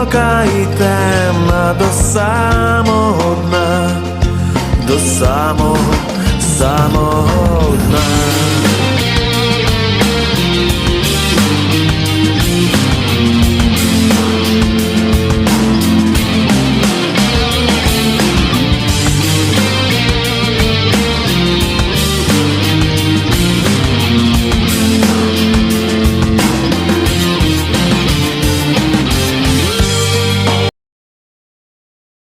Глибока і темна до самого дна, до самого, самого.